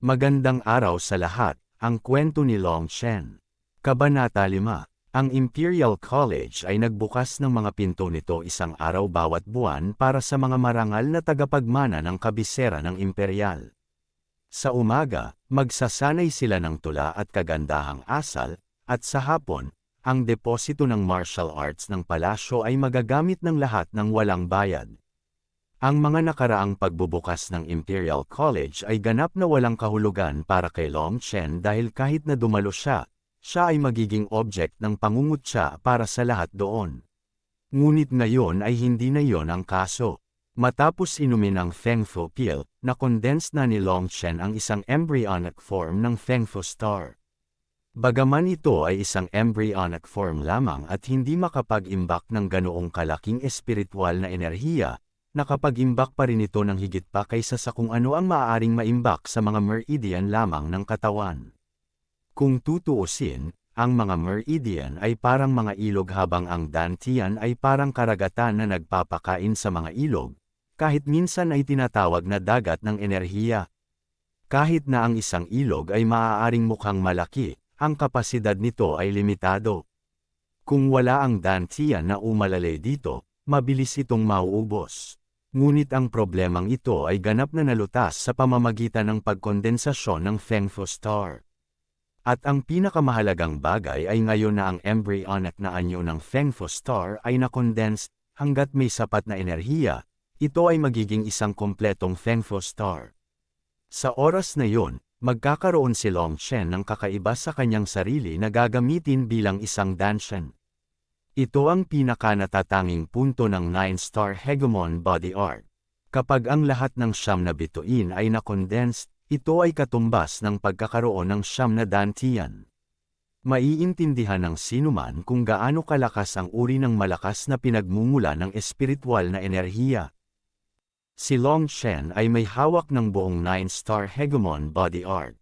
Magandang araw sa lahat, ang kwento ni Long Shen. Kabanata 5 Ang Imperial College ay nagbukas ng mga pinto nito isang araw bawat buwan para sa mga marangal na tagapagmana ng kabisera ng imperial. Sa umaga, magsasanay sila ng tula at kagandahang asal, at sa hapon, ang deposito ng martial arts ng palasyo ay magagamit ng lahat ng walang bayad. Ang mga nakaraang pagbubukas ng Imperial College ay ganap na walang kahulugan para kay Long Chen dahil kahit na dumalo siya, siya ay magiging object ng pangungutya para sa lahat doon. Ngunit ngayon ay hindi na yon ang kaso. Matapos inumin ang Feng Fu pill, na-condense na ni Long Chen ang isang embryonic form ng Feng Fu star. Bagaman ito ay isang embryonic form lamang at hindi makapag-imbak ng ganoong kalaking espiritual na enerhiya, nakapag-imbak pa rin ito ng higit pa kaysa sa kung ano ang maaaring maimbak sa mga meridian lamang ng katawan. Kung tutuusin, ang mga meridian ay parang mga ilog habang ang dantian ay parang karagatan na nagpapakain sa mga ilog, kahit minsan ay tinatawag na dagat ng enerhiya. Kahit na ang isang ilog ay maaaring mukhang malaki, ang kapasidad nito ay limitado. Kung wala ang dantian na umalalay dito, mabilis itong mauubos. Ngunit ang problemang ito ay ganap na nalutas sa pamamagitan ng pagkondensasyon ng Feng Fu star. At ang pinakamahalagang bagay ay ngayon na ang embryonic na anyo ng Feng Fu star ay na-condense, hanggat may sapat na enerhiya, ito ay magiging isang kompletong Feng Fu star. Sa oras na yon, magkakaroon si Long Chen ng kakaiba sa kanyang sarili na gagamitin bilang isang Danshan. Ito ang pinakanatatanging punto ng 9-star hegemon body art. Kapag ang lahat ng siyam na bituin ay na-condensed, ito ay katumbas ng pagkakaroon ng siyam na dantian. Maiintindihan ng sinuman kung gaano kalakas ang uri ng malakas na pinagmumula ng espiritual na enerhiya. Si Long Shen ay may hawak ng buong 9-star hegemon body art.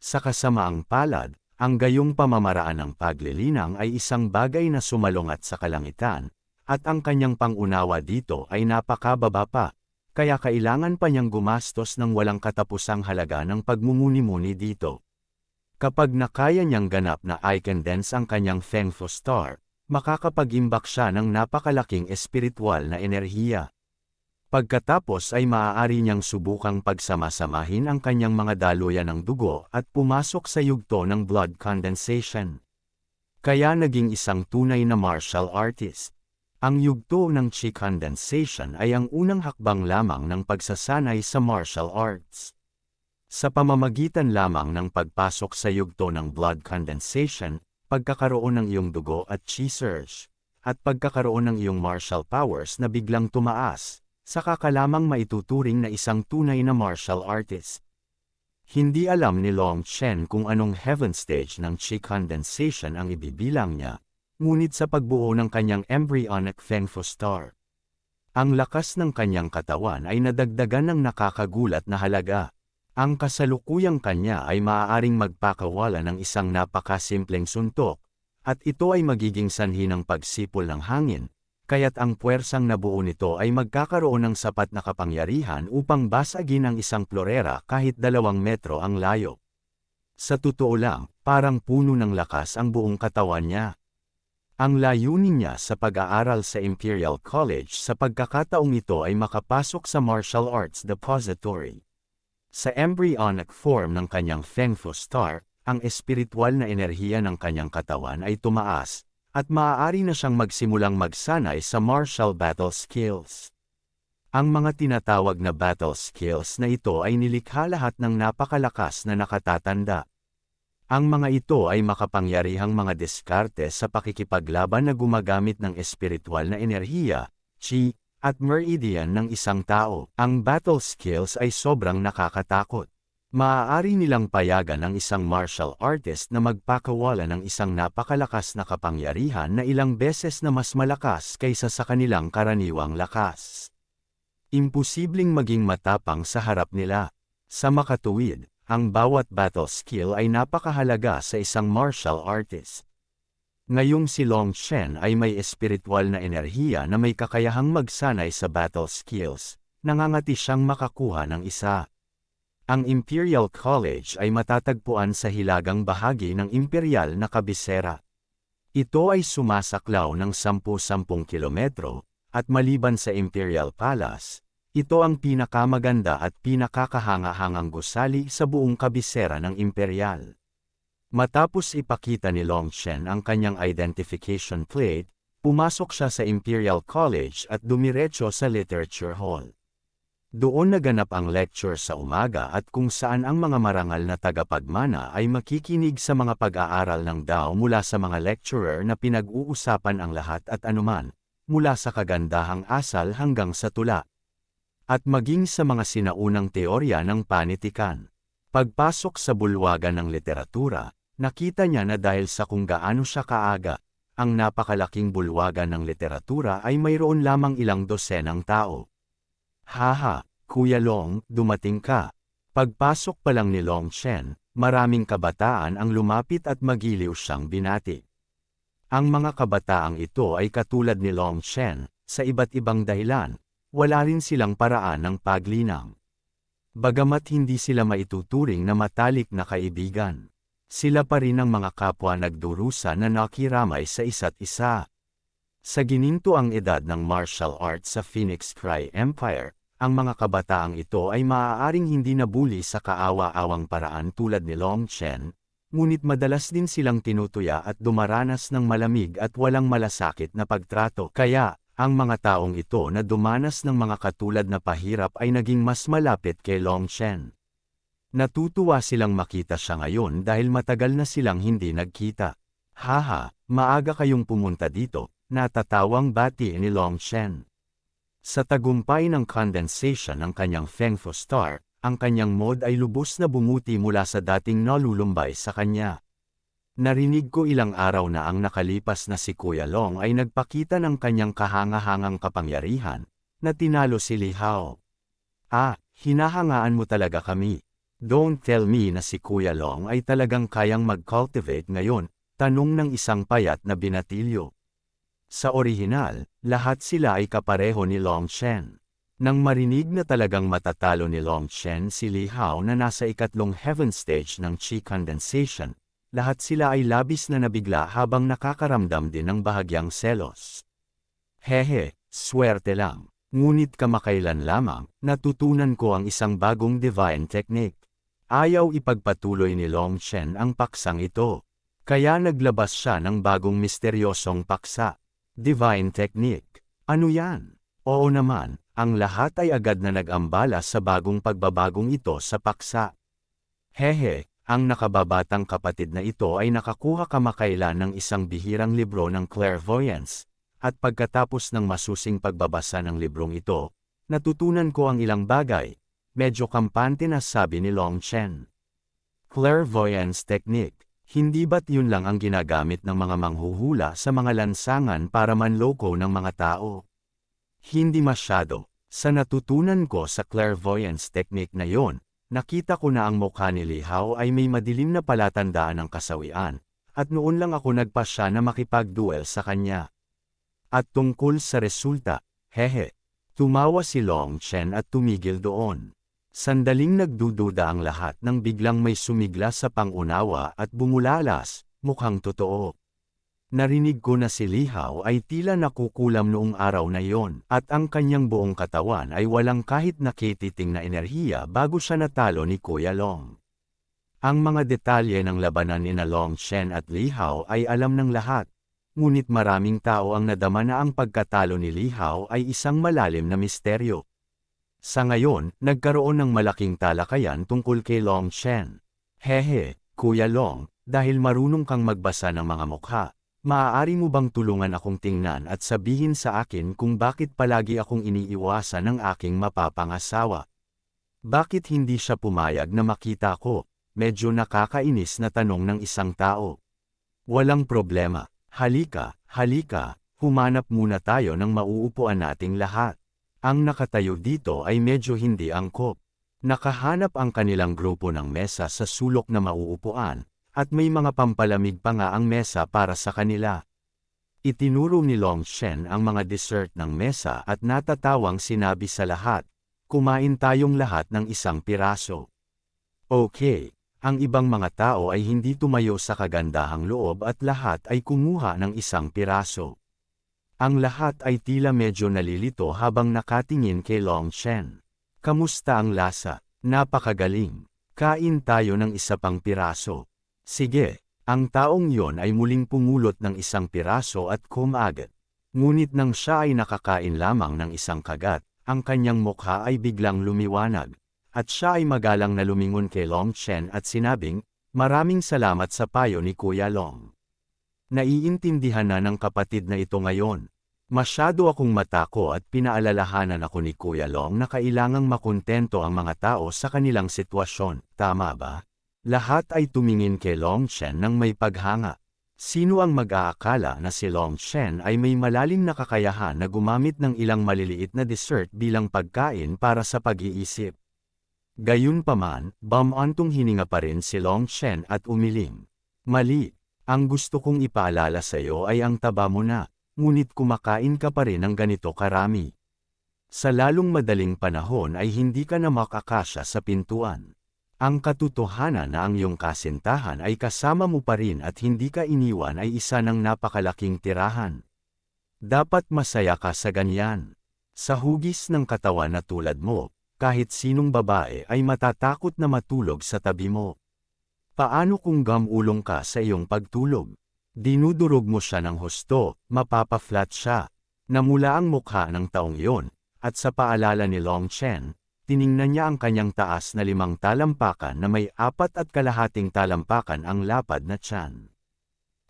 Sa kasamaang palad, ang gayong pamamaraan ng paglilinang ay isang bagay na sumalungat sa kalangitan, at ang kanyang pangunawa dito ay napakababa pa, kaya kailangan pa niyang gumastos ng walang katapusang halaga ng pagmumuni-muni dito. Kapag nakaya niyang ganap na i-condense ang kanyang Feng Fu Star, makakapag-imbak siya ng napakalaking espiritual na enerhiya. Pagkatapos ay maaari niyang subukang pagsamasamahin ang kanyang mga daluyan ng dugo at pumasok sa yugto ng blood condensation. Kaya naging isang tunay na martial artist. Ang yugto ng chi condensation ay ang unang hakbang lamang ng pagsasanay sa martial arts. Sa pamamagitan lamang ng pagpasok sa yugto ng blood condensation, pagkakaroon ng iyong dugo at chi surge, at pagkakaroon ng iyong martial powers na biglang tumaas, saka ka lamang maituturing na isang tunay na martial artist. Hindi alam ni Long Chen kung anong heaven stage ng chi condensation ang ibibilang niya, ngunit sa pagbuo ng kanyang embryonic Feng Fu star. Ang lakas ng kanyang katawan ay nadagdagan ng nakakagulat na halaga. Ang kasalukuyang kanya ay maaaring magpakawala ng isang napakasimpleng suntok, at ito ay magiging sanhi ng pagsipol ng hangin, kaya't ang puwersang nabuo nito ay magkakaroon ng sapat na kapangyarihan upang basagin ang isang florera kahit dalawang metro ang layo. Sa totoo lang, parang puno ng lakas ang buong katawan niya. Ang layunin niya sa pag-aaral sa Imperial College sa pagkakataong ito ay makapasok sa Martial Arts Depository. Sa embryonic form ng kanyang Feng Fu Star, ang espiritual na enerhiya ng kanyang katawan ay tumaas, at maaari na siyang magsimulang magsanay sa martial battle skills. Ang mga tinatawag na battle skills na ito ay nilikha lahat ng napakalakas na nakatatanda. Ang mga ito ay makapangyarihang mga diskarte sa pakikipaglaban na gumagamit ng espiritual na enerhiya, chi, at meridian ng isang tao. Ang battle skills ay sobrang nakakatakot. Maaari nilang payagan ang isang martial artist na magpakawala ng isang napakalakas na kapangyarihan na ilang beses na mas malakas kaysa sa kanilang karaniwang lakas. Imposibleng maging matapang sa harap nila. Sa makatuwid, ang bawat battle skill ay napakahalaga sa isang martial artist. Ngayong si Long Chen ay may espiritual na enerhiya na may kakayahang magsanay sa battle skills, nangangati siyang makakuha ng isa. Ang Imperial College ay matatagpuan sa hilagang bahagi ng imperial na kabisera. Ito ay sumasaklaw ng 10-10 kilometro, at maliban sa Imperial Palace, ito ang pinakamaganda at pinakakahanga-hangang gusali sa buong kabisera ng imperial. Matapos ipakita ni Long Chen ang kanyang identification plate, pumasok siya sa Imperial College at dumiretso sa Literature Hall. Doon naganap ang lecture sa umaga at kung saan ang mga marangal na tagapagmana ay makikinig sa mga pag-aaral ng Dao mula sa mga lecturer na pinag-uusapan ang lahat at anuman, mula sa kagandahang asal hanggang sa tula. At maging sa mga sinaunang teorya ng panitikan. Pagpasok sa bulwagan ng literatura, nakita niya na dahil sa kung gaano siya kaaga, ang napakalaking bulwagan ng literatura ay mayroon lamang ilang dosenang tao. Haha, Kuya Long, dumating ka. Pagpasok pa lang ni Long Chen, maraming kabataan ang lumapit at magiliw siyang binati. Ang mga kabataang ito ay katulad ni Long Chen, sa iba't ibang dahilan, wala rin silang paraan ng paglinang. Bagamat hindi sila maituturing na matalik na kaibigan, sila pa rin ang mga kapwa nagdurusa na nakiramay sa isa't isa. Sa gininto ang edad ng martial arts sa Phoenix Cry Empire, ang mga kabataang ito ay maaaring hindi nabuli sa kaawa-awang paraan tulad ni Long Chen, ngunit madalas din silang tinutuya at dumaranas ng malamig at walang malasakit na pagtrato. Kaya, ang mga taong ito na dumanas ng mga katulad na pahirap ay naging mas malapit kay Long Chen. Natutuwa silang makita siya ngayon dahil matagal na silang hindi nagkita. Haha, maaga kayong pumunta dito, natatawang bati ni Long Chen. Sa tagumpay ng condensation ng kanyang Feng Fu Star, ang kanyang mod ay lubos na bumuti mula sa dating nalulumbay sa kanya. Narinig ko ilang araw na ang nakalipas na si Kuya Long ay nagpakita ng kanyang kahanga-hangang kapangyarihan, na tinalo si Li Hao. Ah, hinahangaan mo talaga kami. Don't tell me na si Kuya Long ay talagang kayang mag-cultivate ngayon, tanong ng isang payat na binatilyo. Sa orihinal, lahat sila ay kapareho ni Long Chen. Nang marinig na talagang matatalo ni Long Chen si Li Hao na nasa ikatlong heaven stage ng chi condensation, lahat sila ay labis na nabigla habang nakakaramdam din ng bahagyang selos. Hehe, swerte lang. Ngunit kamakailan lamang, natutunan ko ang isang bagong divine technique. Ayaw ipagpatuloy ni Long Chen ang paksang ito. Kaya naglabas siya ng bagong misteryosong paksa. Divine technique. Ano yan? Oo naman, ang lahat ay agad na nag-ambala sa bagong pagbabagong ito sa paksa. Hehe, ang nakababatang kapatid na ito ay nakakuha kamakailan ng isang bihirang libro ng clairvoyance, at pagkatapos ng masusing pagbabasa ng librong ito, natutunan ko ang ilang bagay, medyo kampante na sabi ni Long Chen. Clairvoyance technique, hindi ba't yun lang ang ginagamit ng mga manghuhula sa mga lansangan para manloko ng mga tao? Hindi masyado, sa natutunan ko sa clairvoyance technique na yon, Nakita ko na ang mukha ni Lihaw ay may madilim na palatandaan ng kasawian, at noon lang ako nagpasya na makipag-duel sa kanya. At tungkol sa resulta, hehe, tumawa si Long Chen at tumigil doon. Sandaling nagdududa ang lahat nang biglang may sumigla sa pangunawa at bumulalas, mukhang totoo. Narinig ko na si Lihaw ay tila nakukulam noong araw na yon, at ang kanyang buong katawan ay walang kahit nakititing na enerhiya bago siya natalo ni Kuya Long. Ang mga detalye ng labanan ni na Long Chen at Lihaw ay alam ng lahat, ngunit maraming tao ang nadama na ang pagkatalo ni Lihaw ay isang malalim na misteryo. Sa ngayon, nagkaroon ng malaking talakayan tungkol kay Long Chen. Hehe, Kuya Long, dahil marunong kang magbasa ng mga mukha, Maaari mo bang tulungan akong tingnan at sabihin sa akin kung bakit palagi akong iniiwasan ng aking mapapangasawa? Bakit hindi siya pumayag na makita ko? Medyo nakakainis na tanong ng isang tao. Walang problema. Halika, halika, humanap muna tayo ng mauupuan nating lahat. Ang nakatayo dito ay medyo hindi angkop. Nakahanap ang kanilang grupo ng mesa sa sulok na mauupuan, at may mga pampalamig pa nga ang mesa para sa kanila. Itinuro ni Long Shen ang mga dessert ng mesa at natatawang sinabi sa lahat, kumain tayong lahat ng isang piraso. Okay, ang ibang mga tao ay hindi tumayo sa kagandahang loob at lahat ay kumuha ng isang piraso. Ang lahat ay tila medyo nalilito habang nakatingin kay Long Chen. Kamusta ang lasa? Napakagaling. Kain tayo ng isa pang piraso. Sige, ang taong yon ay muling pumulot ng isang piraso at kumagat. Ngunit nang siya ay nakakain lamang ng isang kagat, ang kanyang mukha ay biglang lumiwanag. At siya ay magalang na lumingon kay Long Chen at sinabing, Maraming salamat sa payo ni Kuya Long. Naiintindihan na ng kapatid na ito ngayon. Masyado akong matako at pinaalalahanan ako ni Kuya Long na kailangang makontento ang mga tao sa kanilang sitwasyon, tama ba? Lahat ay tumingin kay Long Chen ng may paghanga. Sino ang mag-aakala na si Long Chen ay may malalim na kakayahan na gumamit ng ilang maliliit na dessert bilang pagkain para sa pag-iisip? Gayunpaman, bamantong hininga pa rin si Long Chen at umiling. Mali, ang gusto kong ipaalala sa iyo ay ang taba mo na ngunit kumakain ka pa rin ng ganito karami. Sa lalong madaling panahon ay hindi ka na makakasya sa pintuan. Ang katotohanan na ang iyong kasintahan ay kasama mo pa rin at hindi ka iniwan ay isa ng napakalaking tirahan. Dapat masaya ka sa ganyan. Sa hugis ng katawan na tulad mo, kahit sinong babae ay matatakot na matulog sa tabi mo. Paano kung gamulong ka sa iyong pagtulog? Dinudurog mo siya ng husto, mapapa-flat siya. Namula ang mukha ng taong iyon, at sa paalala ni Long Chen, tiningnan niya ang kanyang taas na limang talampakan na may apat at kalahating talampakan ang lapad na tiyan.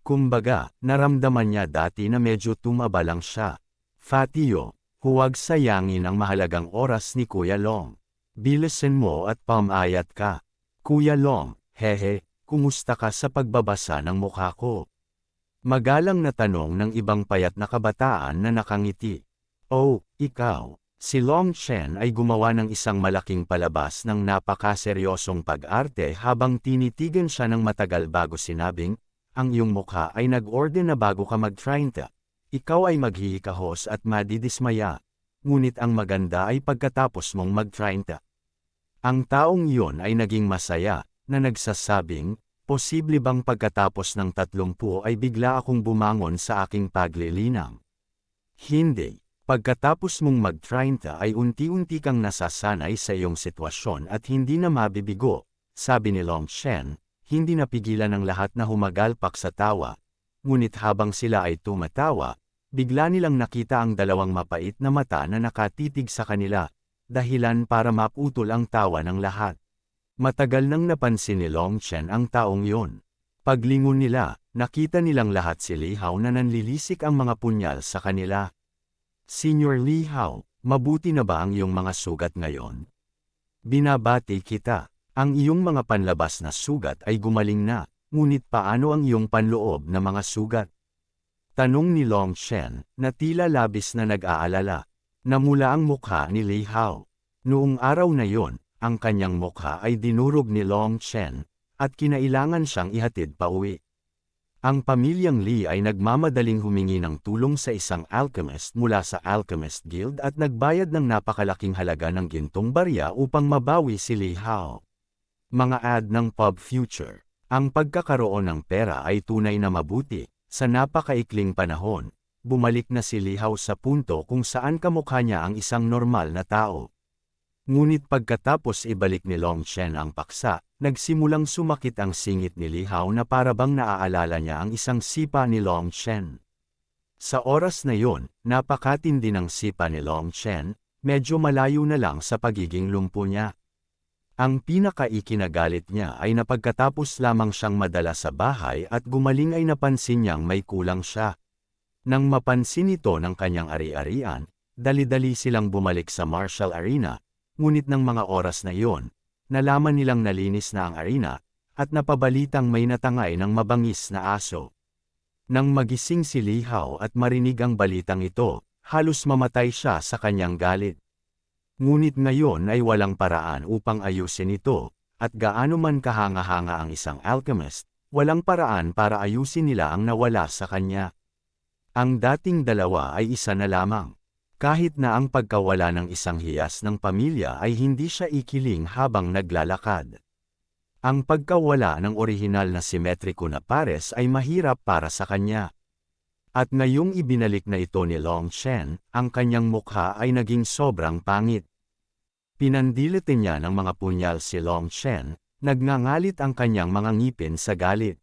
Kumbaga, naramdaman niya dati na medyo tumaba lang siya. Fatio, huwag sayangin ang mahalagang oras ni Kuya Long. Bilisin mo at pamayat ka. Kuya Long, hehe, kumusta ka sa pagbabasa ng mukha ko? Magalang na tanong ng ibang payat na kabataan na nakangiti. Oh, ikaw. Si Long Chen ay gumawa ng isang malaking palabas ng napakaseryosong pag-arte habang tinitigan siya ng matagal bago sinabing, ang iyong mukha ay nag-order na bago ka mag-30. Ikaw ay maghihikahos at madidismaya. Ngunit ang maganda ay pagkatapos mong mag-30. Ang taong iyon ay naging masaya, na nagsasabing, Posible bang pagkatapos ng tatlumpu ay bigla akong bumangon sa aking paglilinang? Hindi. Pagkatapos mong mag-30 ay unti-unti kang nasasanay sa iyong sitwasyon at hindi na mabibigo, sabi ni Long Chen, hindi napigilan ng lahat na humagalpak sa tawa. Ngunit habang sila ay tumatawa, bigla nilang nakita ang dalawang mapait na mata na nakatitig sa kanila, dahilan para maputol ang tawa ng lahat. Matagal nang napansin ni Long Chen ang taong yon. Paglingon nila, nakita nilang lahat si Li Hao na nanlilisik ang mga punyal sa kanila. Senior Li Hao, mabuti na ba ang iyong mga sugat ngayon? Binabati kita. Ang iyong mga panlabas na sugat ay gumaling na, ngunit paano ang iyong panloob na mga sugat? Tanong ni Long Chen, na tila labis na nag-aalala. Namula ang mukha ni Li Hao. Noong araw na yon, ang kanyang mukha ay dinurog ni Long Chen, at kinailangan siyang ihatid pa uwi. Ang pamilyang Li ay nagmamadaling humingi ng tulong sa isang alchemist mula sa Alchemist Guild at nagbayad ng napakalaking halaga ng gintong barya upang mabawi si Li Hao. Mga ad ng Pub Future Ang pagkakaroon ng pera ay tunay na mabuti, sa napakaikling panahon, bumalik na si Li Hao sa punto kung saan kamukha niya ang isang normal na tao. Ngunit pagkatapos ibalik ni Long Chen ang paksa, nagsimulang sumakit ang singit ni Li Hao na parabang naaalala niya ang isang sipa ni Long Chen. Sa oras na yon, napakatindi ng sipa ni Long Chen, medyo malayo na lang sa pagiging lumpo niya. Ang pinakaikinagalit niya ay napagkatapos lamang siyang madala sa bahay at gumaling ay napansin niyang may kulang siya. Nang mapansin ito ng kanyang ari-arian, dali-dali silang bumalik sa martial arena, Ngunit ng mga oras na iyon, nalaman nilang nalinis na ang arena, at napabalitang may natangay ng mabangis na aso. Nang magising si Lihaw at marinig ang balitang ito, halos mamatay siya sa kanyang galit. Ngunit ngayon ay walang paraan upang ayusin ito, at gaano man kahanga-hanga ang isang alchemist, walang paraan para ayusin nila ang nawala sa kanya. Ang dating dalawa ay isa na lamang. Kahit na ang pagkawala ng isang hiyas ng pamilya ay hindi siya ikiling habang naglalakad. Ang pagkawala ng orihinal na simetriko na pares ay mahirap para sa kanya. At ngayong ibinalik na ito ni Long Shen, ang kanyang mukha ay naging sobrang pangit. Pinandilitin niya ng mga punyal si Long Shen, nagngangalit ang kanyang mga ngipin sa galit.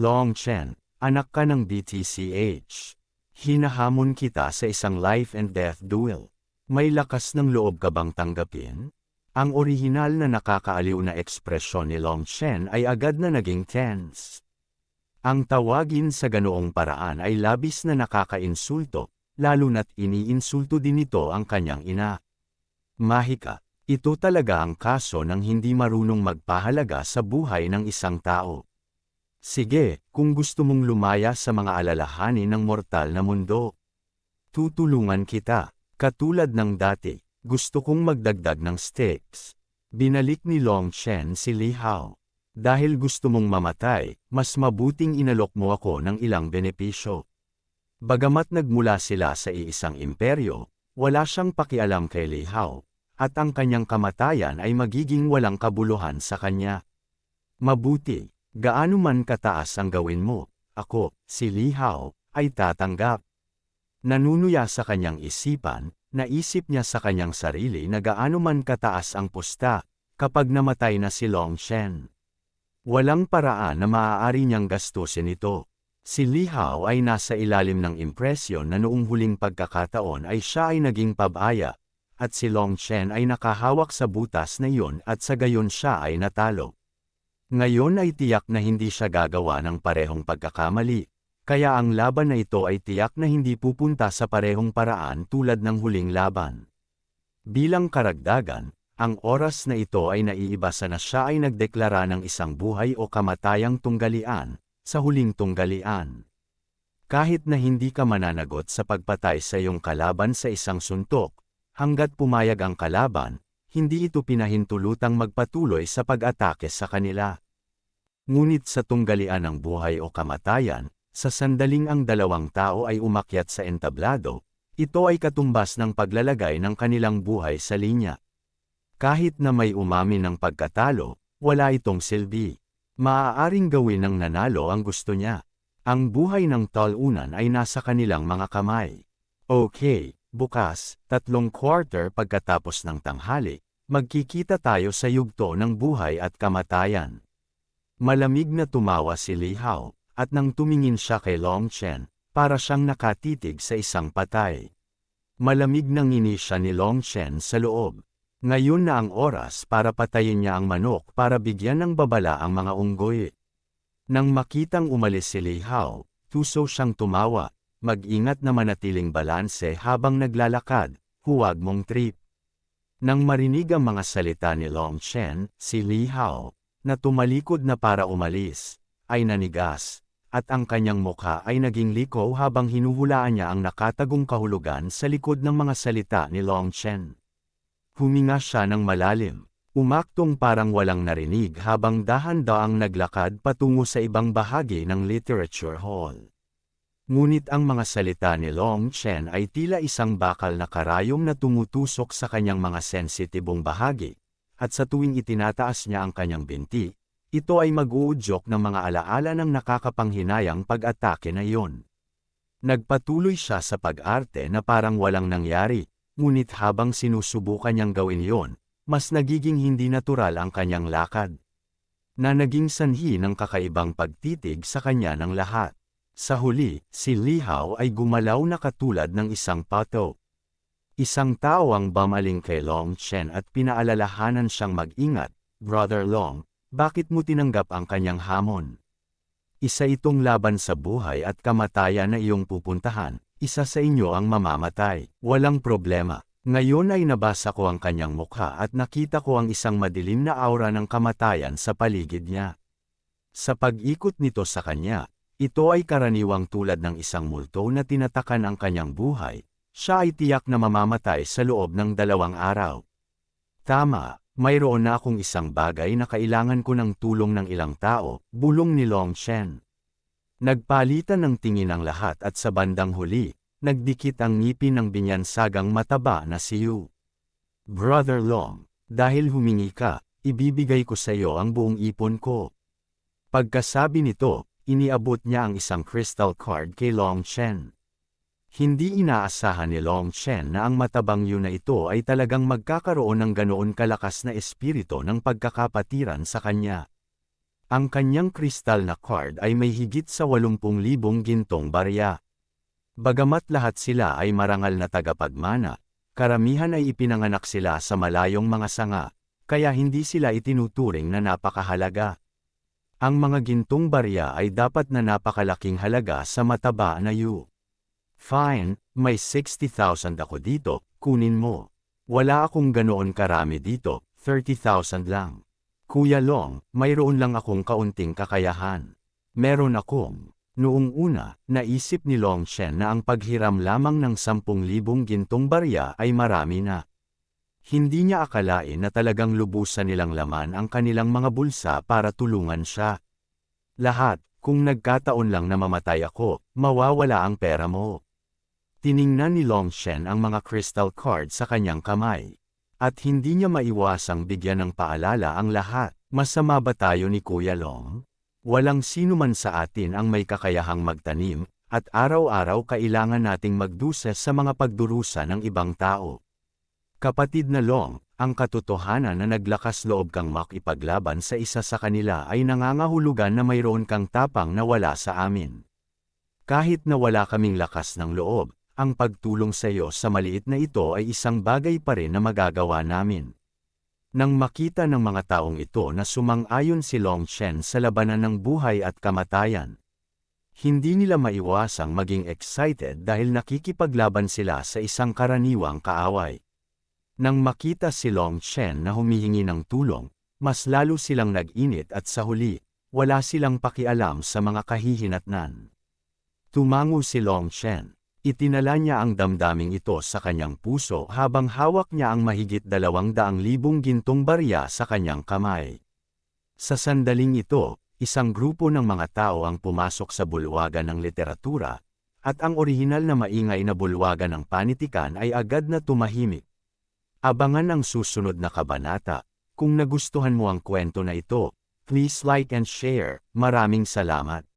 Long Shen, anak ka ng BTCH. Hinahamon kita sa isang life and death duel. May lakas ng loob ka bang tanggapin? Ang orihinal na nakakaaliw na ekspresyon ni Long Shen ay agad na naging tense. Ang tawagin sa ganoong paraan ay labis na nakakainsulto, lalo na't iniinsulto din nito ang kanyang ina. Mahika, ito talaga ang kaso ng hindi marunong magpahalaga sa buhay ng isang tao. Sige, kung gusto mong lumaya sa mga alalahanin ng mortal na mundo. Tutulungan kita, katulad ng dati, gusto kong magdagdag ng stakes. Binalik ni Long Chen si Li Hao. Dahil gusto mong mamatay, mas mabuting inalok mo ako ng ilang benepisyo. Bagamat nagmula sila sa iisang imperyo, wala siyang pakialam kay Li Hao, at ang kanyang kamatayan ay magiging walang kabuluhan sa kanya. Mabuti, gaano man kataas ang gawin mo, ako, si Li Hao, ay tatanggap. Nanunuya sa kanyang isipan, naisip niya sa kanyang sarili na gaano man kataas ang pusta, kapag namatay na si Long Shen. Walang paraan na maaari niyang gastusin ito. Si Li Hao ay nasa ilalim ng impresyon na noong huling pagkakataon ay siya ay naging pabaya, at si Long Chen ay nakahawak sa butas na iyon at sa gayon siya ay natalo. Ngayon ay tiyak na hindi siya gagawa ng parehong pagkakamali, kaya ang laban na ito ay tiyak na hindi pupunta sa parehong paraan tulad ng huling laban. Bilang karagdagan, ang oras na ito ay naiibasa na siya ay nagdeklara ng isang buhay o kamatayang tunggalian, sa huling tunggalian. Kahit na hindi ka mananagot sa pagpatay sa iyong kalaban sa isang suntok, Hanggat pumayag ang kalaban, hindi ito pinahintulutang magpatuloy sa pag-atake sa kanila. Ngunit sa tunggalian ng buhay o kamatayan, sa sandaling ang dalawang tao ay umakyat sa entablado, ito ay katumbas ng paglalagay ng kanilang buhay sa linya. Kahit na may umami ng pagkatalo, wala itong silbi. Maaaring gawin ng nanalo ang gusto niya. Ang buhay ng talunan ay nasa kanilang mga kamay. Okay, Bukas, tatlong quarter pagkatapos ng tanghali, magkikita tayo sa yugto ng buhay at kamatayan. Malamig na tumawa si Li Hao, at nang tumingin siya kay Long Chen, para siyang nakatitig sa isang patay. Malamig nang ngini siya ni Long Chen sa loob. Ngayon na ang oras para patayin niya ang manok para bigyan ng babala ang mga unggoy. Nang makitang umalis si Li Hao, tuso siyang tumawa, mag-ingat na manatiling balanse habang naglalakad, huwag mong trip. Nang marinig ang mga salita ni Long Chen, si Li Hao, na tumalikod na para umalis, ay nanigas, at ang kanyang mukha ay naging liko habang hinuhulaan niya ang nakatagong kahulugan sa likod ng mga salita ni Long Chen. Huminga siya ng malalim, umaktong parang walang narinig habang dahan-daang naglakad patungo sa ibang bahagi ng literature hall. Ngunit ang mga salita ni Long Chen ay tila isang bakal na karayom na tumutusok sa kanyang mga sensitibong bahagi, at sa tuwing itinataas niya ang kanyang binti, ito ay mag-uudyok ng mga alaala ng nakakapanghinayang pag-atake na iyon. Nagpatuloy siya sa pag-arte na parang walang nangyari, ngunit habang sinusubukan niyang gawin iyon, mas nagiging hindi natural ang kanyang lakad. Na naging sanhi ng kakaibang pagtitig sa kanya ng lahat. Sa huli, si Li Hao ay gumalaw na katulad ng isang pato. Isang tao ang bamaling kay Long Chen at pinaalalahanan siyang mag-ingat, Brother Long, bakit mo tinanggap ang kanyang hamon? Isa itong laban sa buhay at kamatayan na iyong pupuntahan, isa sa inyo ang mamamatay. Walang problema. Ngayon ay nabasa ko ang kanyang mukha at nakita ko ang isang madilim na aura ng kamatayan sa paligid niya. Sa pag-ikot nito sa kanya, ito ay karaniwang tulad ng isang multo na tinatakan ang kanyang buhay, siya ay tiyak na mamamatay sa loob ng dalawang araw. Tama, mayroon na akong isang bagay na kailangan ko ng tulong ng ilang tao, bulong ni Long Chen. Nagpalitan ng tingin ang lahat at sa bandang huli, nagdikit ang ngipin ng binyansagang mataba na si Yu. Brother Long, dahil humingi ka, ibibigay ko sa iyo ang buong ipon ko. Pagkasabi nito, iniabot niya ang isang crystal card kay Long Chen. Hindi inaasahan ni Long Chen na ang matabang yun na ito ay talagang magkakaroon ng ganoon kalakas na espiritu ng pagkakapatiran sa kanya. Ang kanyang kristal na card ay may higit sa 80,000 gintong barya. Bagamat lahat sila ay marangal na tagapagmana, karamihan ay ipinanganak sila sa malayong mga sanga, kaya hindi sila itinuturing na napakahalaga. Ang mga gintong barya ay dapat na napakalaking halaga sa mataba na yu. Fine, may 60,000 ako dito, kunin mo. Wala akong ganoon karami dito, 30,000 lang. Kuya Long, mayroon lang akong kaunting kakayahan. Meron akong. Noong una, naisip ni Long Shen na ang paghiram lamang ng 10,000 gintong barya ay marami na. Hindi niya akalain na talagang lubusan nilang laman ang kanilang mga bulsa para tulungan siya. Lahat, kung nagkataon lang na mamatay ako, mawawala ang pera mo. Tiningnan ni Long Shen ang mga crystal card sa kanyang kamay. At hindi niya maiwasang bigyan ng paalala ang lahat. Masama ba tayo ni Kuya Long? Walang sino man sa atin ang may kakayahang magtanim, at araw-araw kailangan nating magdusa sa mga pagdurusa ng ibang tao. Kapatid na Long, ang katotohanan na naglakas loob kang makipaglaban sa isa sa kanila ay nangangahulugan na mayroon kang tapang na wala sa amin. Kahit na wala kaming lakas ng loob, ang pagtulong sa iyo sa maliit na ito ay isang bagay pa rin na magagawa namin. Nang makita ng mga taong ito na sumang-ayon si Long Chen sa labanan ng buhay at kamatayan, hindi nila maiwasang maging excited dahil nakikipaglaban sila sa isang karaniwang kaaway. Nang makita si Long Chen na humihingi ng tulong, mas lalo silang nag-init at sa huli, wala silang pakialam sa mga kahihinatnan. Tumango si Long Chen. Itinala niya ang damdaming ito sa kanyang puso habang hawak niya ang mahigit dalawang daang libong gintong barya sa kanyang kamay. Sa sandaling ito, isang grupo ng mga tao ang pumasok sa bulwagan ng literatura, at ang orihinal na maingay na bulwagan ng panitikan ay agad na tumahimik. Abangan ang susunod na kabanata. Kung nagustuhan mo ang kwento na ito, please like and share. Maraming salamat.